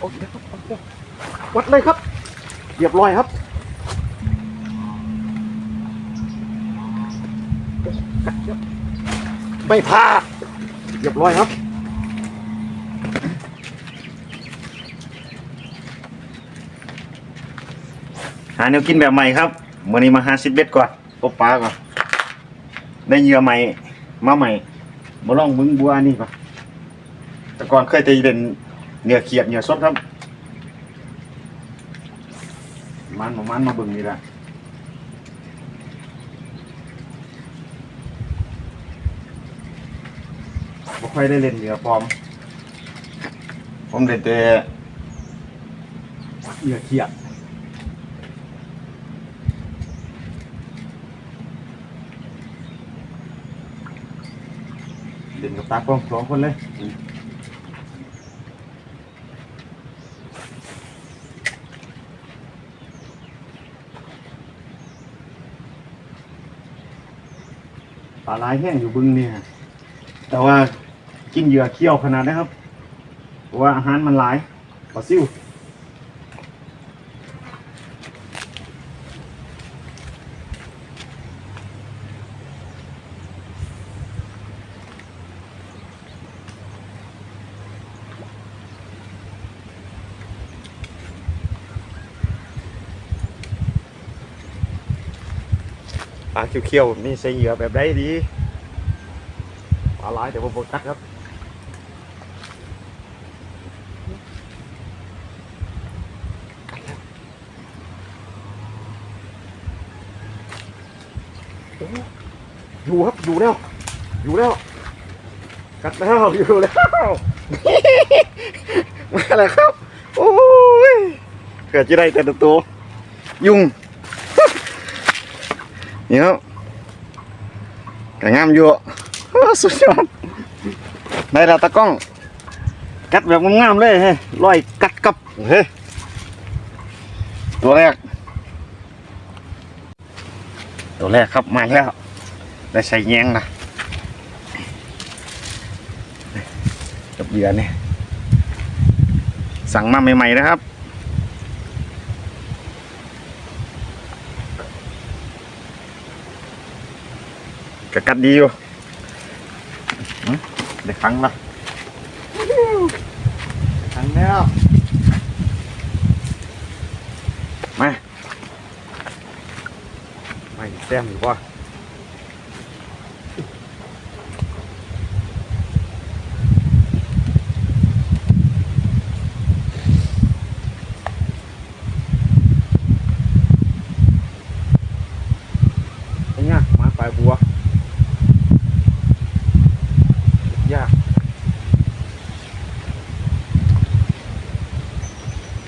โอเคครับโอเควัดเลยครับเรียบร้อยครับไม่พลาดเรียบร้อยครับหาแนวกินแบบใหม่ครับวันนี้มาหาซิดเบ็ดก่อนตบปลาก่อนได้เหยื่อใหม่ มาใหม่มาลองมึงบัวนี่ก่อนแต่ก่อนเคยตีเป็น เหนือเขียดเหนือสดครับมันมามันมาเบึงนี่แหละบ่ค่อยได้เล่นเหนือปลอม ผมเล่นแต่เหนือเขียดเด่นกับตากล้องสองคนเลย ปลาลายแห้งอยู่บึงเนี่ย แต่ว่ากินเหยื่อเคี้ยวขนาดนะครับเพราะว่าอาหารมันหลายปลาซิ่ว ปลาเขียวๆนี่ใส่เหยื่อแบบได้ดีปลาลายแต่ผมโฟกัสครับอยู่ครับอยู่แล้ว อยู่แล้ว กัดแล้วอยู่แล้วมาแล้วครับ โอ้ยเกิดจะได้แต่ตัว ยุง นี่ครับกงามอยู่โอ้สุดยอดได้แล้วตะก้อง กัดแบบงามๆเลยเฮ้ยร้อยกัดกับเฮ้ยตัวแรก ตัวแรกครับมาแล้ว ได้ใส่แยงนะกับเหยื่อนี่สั่งมาใหม่ๆนะครับ กกัดดีอยู่หึได้ครั้งละครั้งแล้ว มาไม่แซมดีกว่าไอ้เนี่ยมาปลายบัว ยาก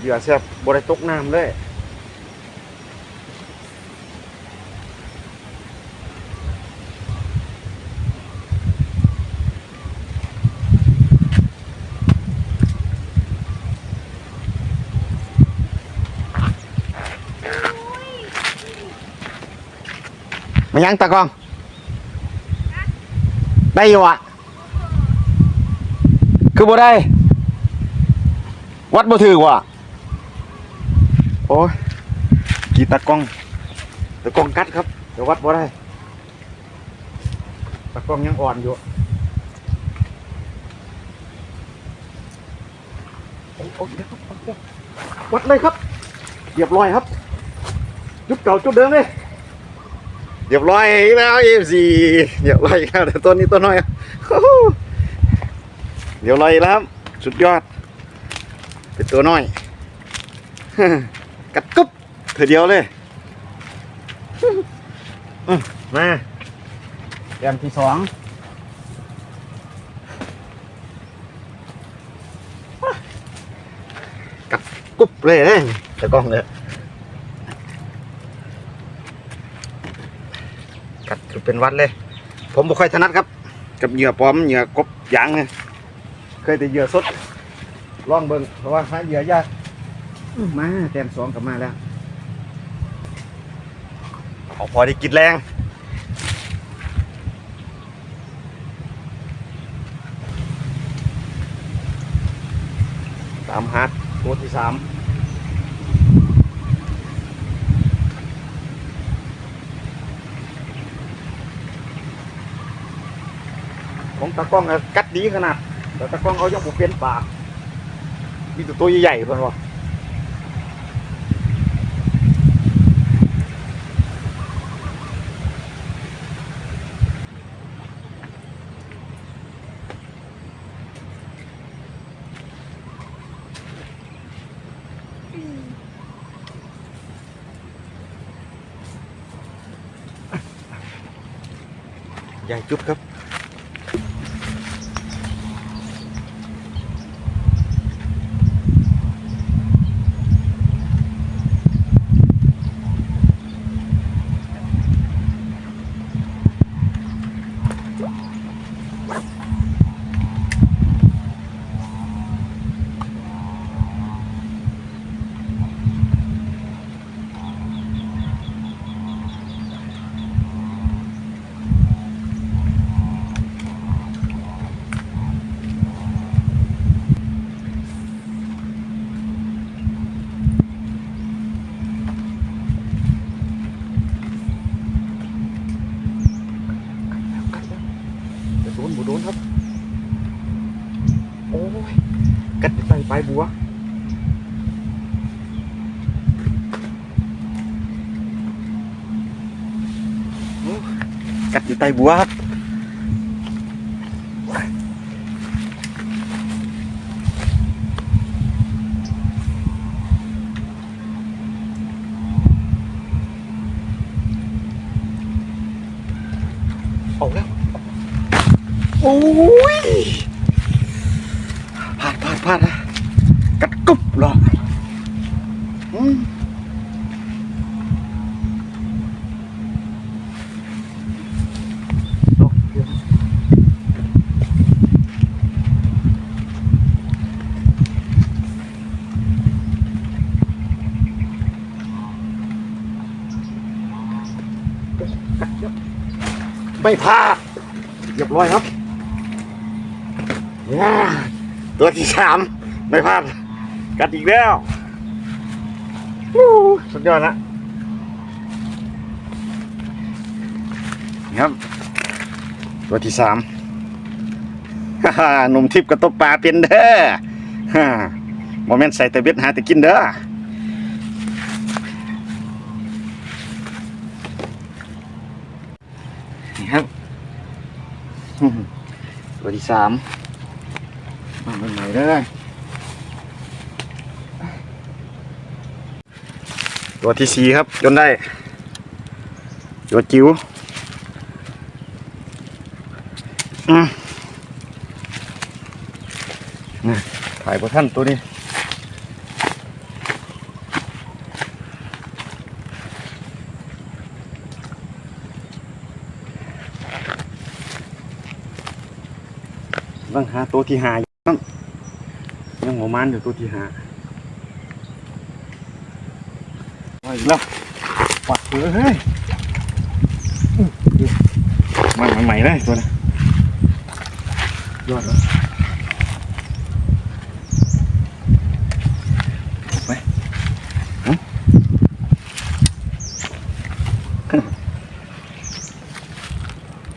เหยื่อแซ่บบริตกน้ำเลยมายังตะกอง ได้อยู่อะ คือบ่ได้ วัดบ่ถือว่ะ โอ้ยกีตากล้องตากล้องกัดครับเดี๋ยววัดบ่ได้ตากล้องยังอ่อนอยู่โอเคครับโอเควัดเลยครับเรียบร้อยครับ จุดเก่าจุดเดิมเลยเรียบร้อยแล้วเอฟซีเรียบร้อยแล้วแต่ตัวนี้ตัวน้อยโอ้โหเดี๋ยวลอยแล้วสุดยอด เป็นตัวน้อย อเดียวเลยอืมมาเตรียมที่สองกัดกุ๊บเลยนะแต่กล้องเลยกัดคือเป็นวัดเลย ผมบ่ค่อยถนัดครับ กับเหยื่อปลอมเหยื่อกบยางเนี่ยเคยแต่เหยื่อสดลองเบิ่งเพราะว่าหาเหยื่อยากอื้อมาแต้มสองกลับมาแล้ว เอาพอได้กินแรงตามหาตัวที่สามของตากล้องอะกัดดีขนาดแต่ตากล้องเอายังบุเป็นปากมีตัวใหญ่ๆเพื่อนวะ ใหญ่จุ๊บครับ จะโดนบุโดนครับ โอ้ย กัดไปปลายบัว โอ้ กัดอยู่ใต้บัวครับเอาแล้ว โอ้ยพลาดพลาดพลาดนะกัดกุบเหรออืมโอเค ไม่พลาดเรียบร้อยครับตัวที่สามไม่พลาดกัดอีกแล้วสุดยอดนะนะครับ ตัวที่สามฮ่าฮ่าหนุ่มทิพย์กระตบปลาเป็นเด้อฮ่าโมเมนต์ใส่แต่เบ็ดหาแต่กินเด้อนี่ครับ อืม ตัวที่สามมาใหม่ๆเลยตัวที่สี่ครับ จนได้ ตัวจิ๋วอืมนี่ถ่ายพวกท่านตัวนี้ ต้องหาตัวที่หายต้องยังหัวมันอยู่ตัวที่หามาอีกแล้วปัดเลยเฮ้ยมาใหม่ๆเลยตัวนี้ยอดเลยไป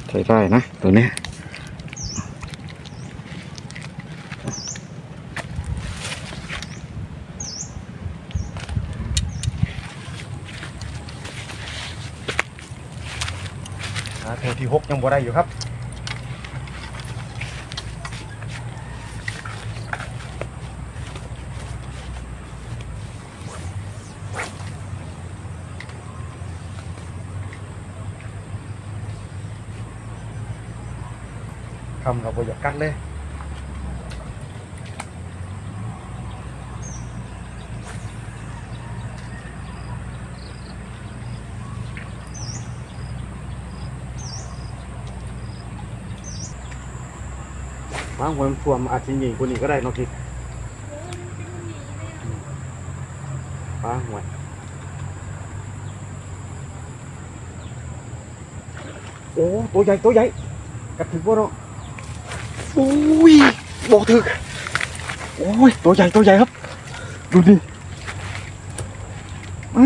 ใช้ได้นะตัวเนี้ย เทอที่หกยังบ่ได้อยู่ครับทำเราบ่อยากกัดเลยางคนท่วมอาจจะยิงคนนี้ก็ได้นอกทิศป้าหวยโอ้ตัวใหญ่ตัวใหญ่กระถึงบ่เนาะอุ้ยบอกถึกโอ้ยตัวใหญ่ตัวใหญ่ครับ ดูดิมา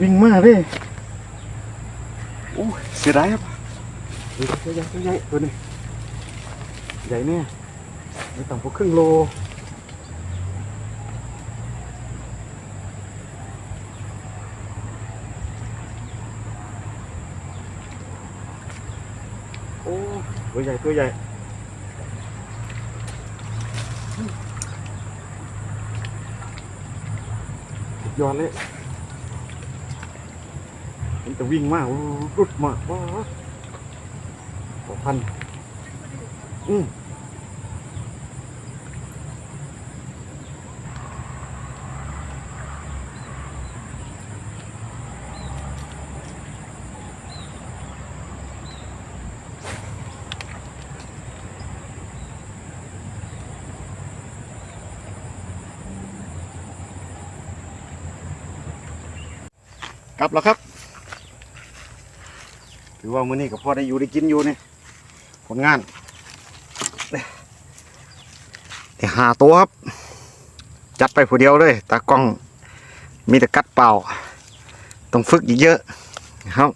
วิ่งมาเลยโอ้เสียดายครับตัวใหญ่ตัวใหญ่ตัวนี้ ใหญ่เนี่ยไม่ต่ำกว่าครึ่งโลโอ้ตัวใหญ่ตัวใหญ่ยอดเลยมันจะวิ่งมากรุดมากว้าวสองพัน อืมกลับแล้วครับ ถือว่ามื้อนี้ก็พอได้อยู่ได้กินอยู่นี่ผลงาน ได้หาตัวครับ จัดไปผู้เดียวเลยตากล้องมีแต่กัดเปล่า ต้องฝึกอีกเยอะนะครับ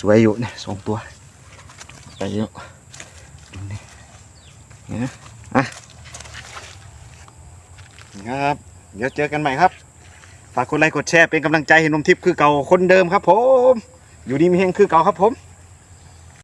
สวยๆอยู่เนี่ยสองตัวไปเยอะดูนี่นี่นะอะครับ เดี๋ยวเจอกันใหม่ครับ ฝากกดไลค์กดแชร์เป็นกำลังใจให้นมทิพย์คือเก่าคนเดิมครับผม อยู่ดีมีเฮงคือเก่าครับผม